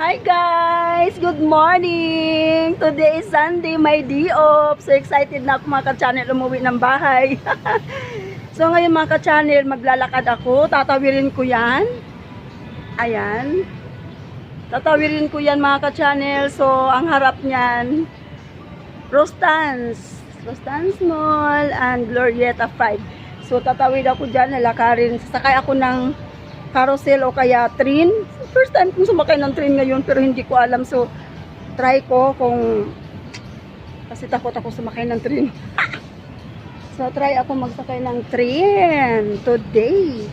Hi guys! Good morning! Today is Sunday, my day off. So excited na ako mga ka-channel umuwi ng bahay. so ngayon mga ka-channel, maglalakad ako. Tatawirin ko yan. Ayan. Tatawirin ko yan mga ka-channel. So ang harap niyan, Rostans. Rostans Mall and Glorieta 5. So tatawid ako dyan, lalakarin. Sasakay ako ng carousel o kaya train. First time kong sumakay ng train ngayon pero hindi ko alam. So, try ko kung kasi takot ako sumakay ng train. so, try ako magsakay ng train today.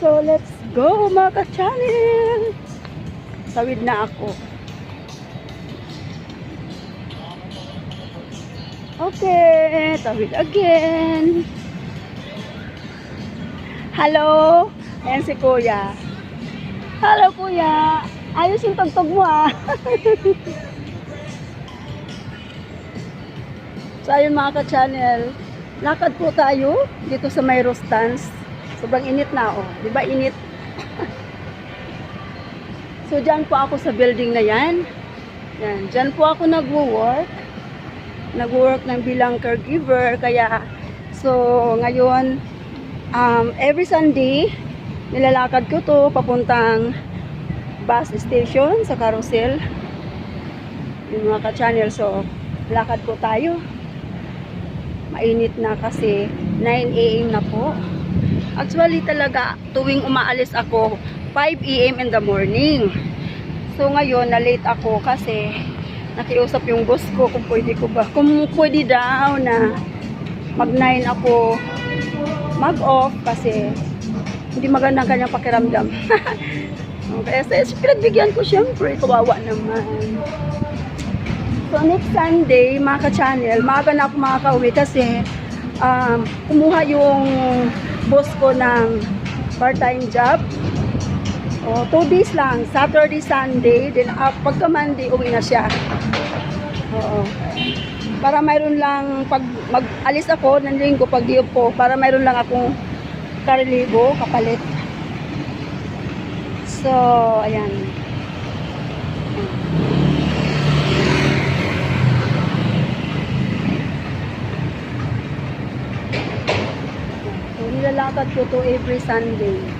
So, let's go mga ka-channel! Tawid na ako. Okay, tawid again. Hello? Ayan si Kuya. Hello, Kuya. Ayos yung tugtog mo, ah. so, ayun mga ka-channel. Lakad po tayo dito sa Mayro Stance. Sobrang init na, oh. Di ba init? So, dyan po ako sa building na yan. Yan. Dyan po ako nagwo-work. Nagwo-work ng bilang caregiver. Kaya, so, ngayon, um, every Sunday, nilalakad ko to papuntang bus station sa carousel. Yung mga ka-channel. So, lakad po tayo. Mainit na kasi 9 a.m. na po. Actually talaga, tuwing umaalis ako, 5 a.m. in the morning. So ngayon, na-late ako kasi nakiusap yung boss ko kung pwede ko ba. Kung pwede daw na mag-9 ako mag-off kasi hindi magandang kanyang pakiramdam. okay, so pinagbigyan ko syempre, kawawa naman. So next Sunday, mga ka-channel, maaga na ako makaka-uwi kasi um, kumuha yung boss ko ng part-time job. O, two days lang. Saturday, Sunday. Then, uh, pagka Monday, uwi na siya. Oo. Para mayroon lang, pag mag-alis ako ng linggo, pag ko, para mayroon lang akong karilibo, kapalit. So, ayan. So, nilalakad ko to every Sunday.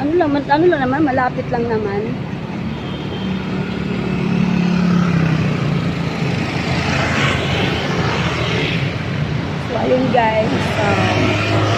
Ano lang, ano lang naman, malapit lang naman. So, ayun guys. Um,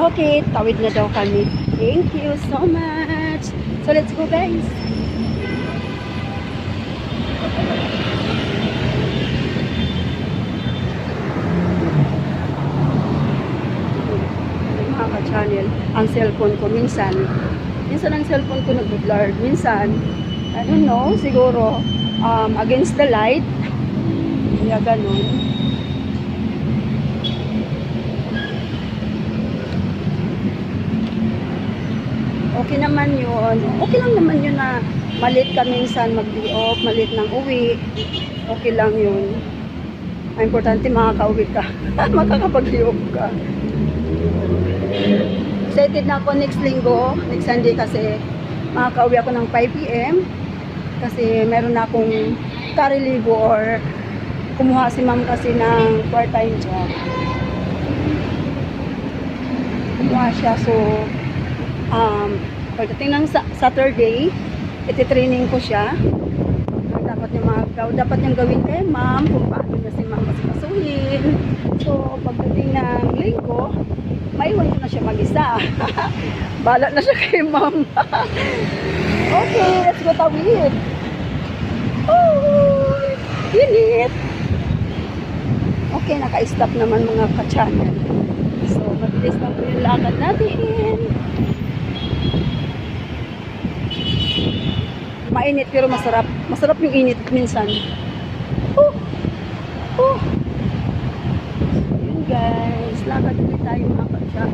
Okay, tawid na daw kami. Thank you so much. So, let's go guys. Mga ka-channel, ang cellphone ko minsan, minsan ang cellphone ko nag-blur. Minsan, I don't know, siguro, um, against the light. Kaya ganun. Okay naman yun. Okay lang naman yun na malit ka minsan mag-day off, malit ng uwi. Okay lang yun. Ang importante makaka-uwi ka. Makakapag-day off ka. Excited na ako next linggo, next Sunday kasi makaka-uwi ako ng 5 p.m. Kasi meron na akong karilibo or kumuha si ma'am kasi ng part-time job. Kumuha siya so um, pagdating ng sa- Saturday, ititraining ko siya. Dapat niya mga dapat niyang gawin kay ma'am, kung paano niya si ma'am masikasuhin. So, pagdating ng linggo, maiwan ko na siya mag-isa. Balat na siya kay ma'am. okay, let's go tawid. Oh, init. Okay, naka-stop naman mga ka-channel. So, mabilis po yung lakad natin. Mainit pero masarap. Masarap yung init minsan. Oh! Oh! Yun guys, lakad ulit tayo mga kapsyan.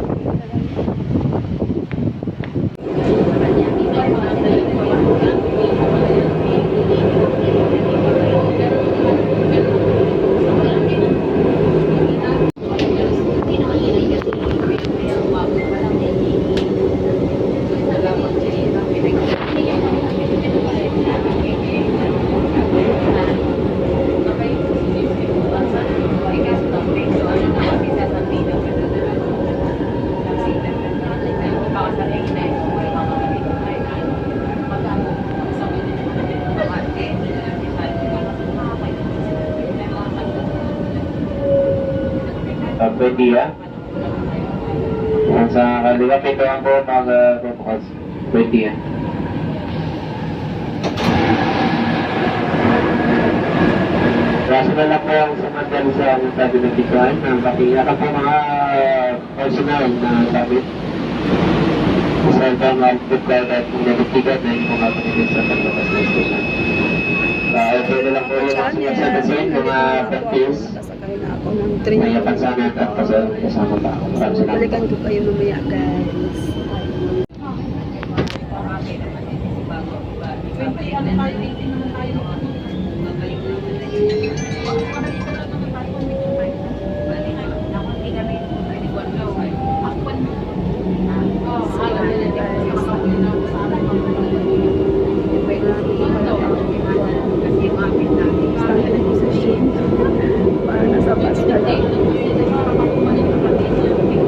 Uh, pwede ah. Yan sa kaliwa, pintuan po mag-bukas. Pwede ah. Kaso na lang po ang sumandal sa ano sabi ng pintuan ng bakila ka po mga uh, personal na sabi. Sa ibang output ka at kung nabitigat na yung mga panitin sa paglabas ng station. Uh, pwede lang po rin ang sinasabasin, mga confused. Ako ng train. May kansana at kasama pa ako. So, balikan ko kayo mamaya guys. Standing position. Para nasa bus ka lang.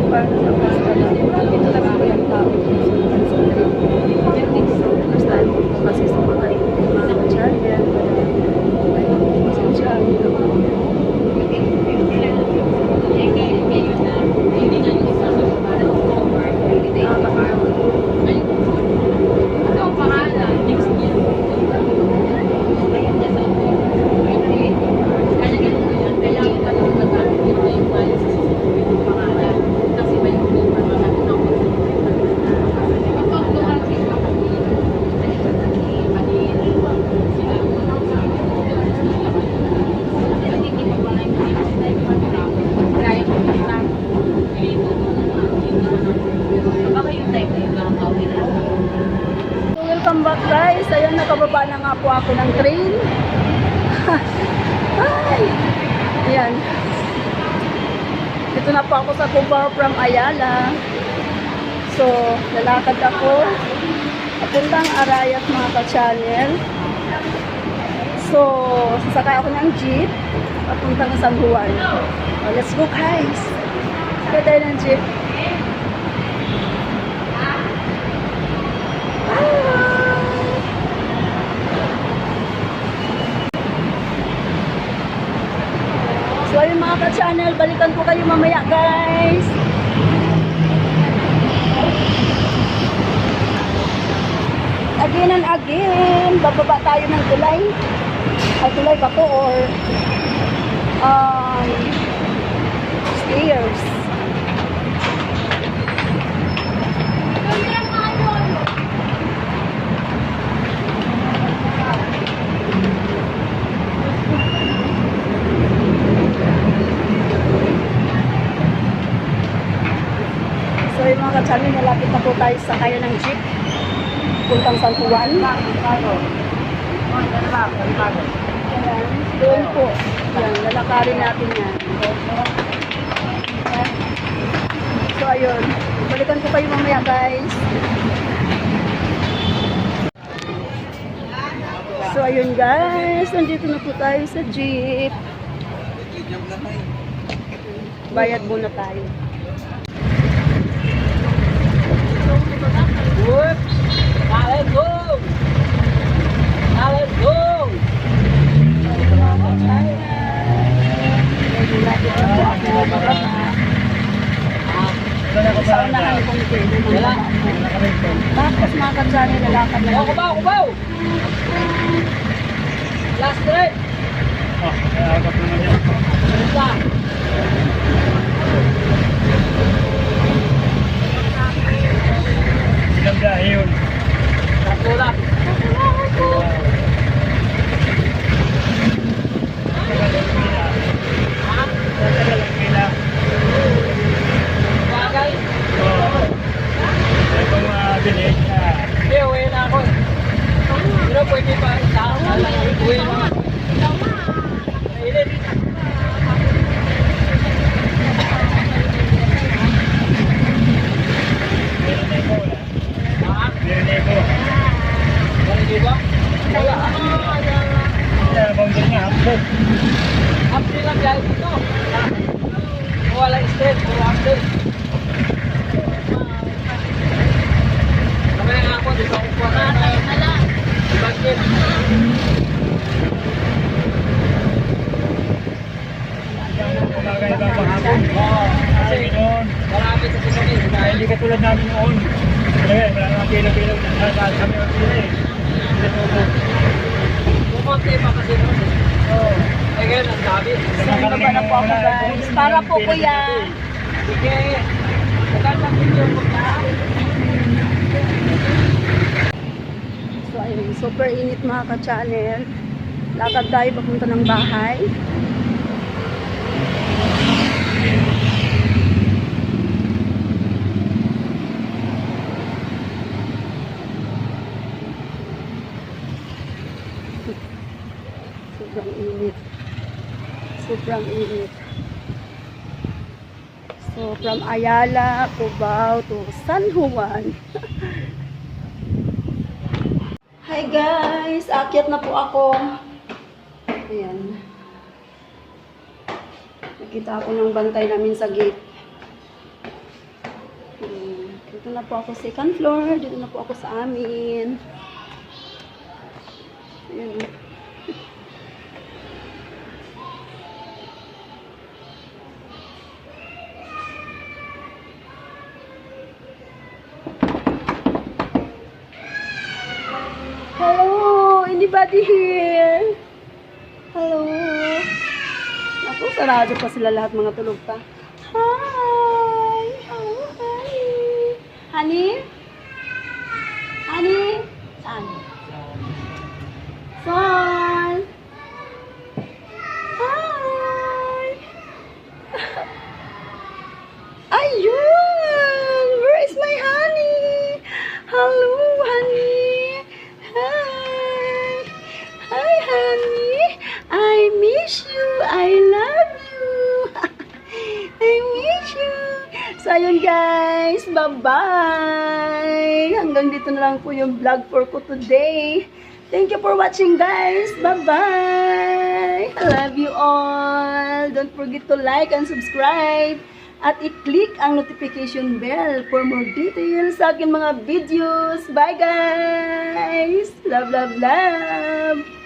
Para nasa bus ka lang. Ito lang ako yung tao. Basta kasi sa mga mga channel. Pasensya. So, welcome back guys. Ayan, nakababa na nga po ako ng train. Ay! Ayan. Dito na po ako sa Cubao from Ayala. So, lalakad ako. Papuntang Arayat mga ka-channel. So, sasakay ako ng jeep. Papuntang San Juan. Oh, let's go guys. Sakay tayo ng jeep. So ayun mga ka-channel, balikan ko kayo mamaya guys. Again and again, bababa tayo ng tulay. Ay tulay ba po or um, stairs. So yung mga na po tayo sa kaya ng jeep. Puntang San Juan. Ayan, doon po. Yan, lalakarin natin yan. So ayun, balikan ko kayo mamaya guys. So ayun guys, nandito na po tayo sa jeep. Bayad muna tayo. Whoops! Now let's go! Now let's go! Tapos mga lalakad na Oh, kubaw, kubaw! Last trip! Isa. Ilang biyahe yun? Tatlo lang. Tatlo lang ako. Pero pwede pa, tao na lang, uwi na. Tama. Mainit. Hindi katulad namin noon. Kaya wala nang kilo-kilo. Kami ang kilo eh. Pa kasi noon. eh. Oo. Eh ngayon, ang dami. Baba na po ako guys. Para po kuya. Sige. Magandang video mo na. So ayun, super init mga ka-channel. Lakad tayo papunta ng bahay. Sobrang init. So, from Ayala, Cubao to San Juan. Hi guys! Akyat na po ako. Ayan. Nakita ako ng bantay namin sa gate. Dito na po ako sa second floor. Dito na po ako sa amin. Ayan. Hello! Anybody here? Hello? Ako, sarado pa sila lahat mga tulog pa. Hi! Hello! Honey? Honey? So, ayun guys! Bye-bye! Hanggang dito na lang po yung vlog for ko today. Thank you for watching guys! Bye-bye! I love you all! Don't forget to like and subscribe! At i-click ang notification bell for more details sa aking mga videos. Bye guys! Love, love, love!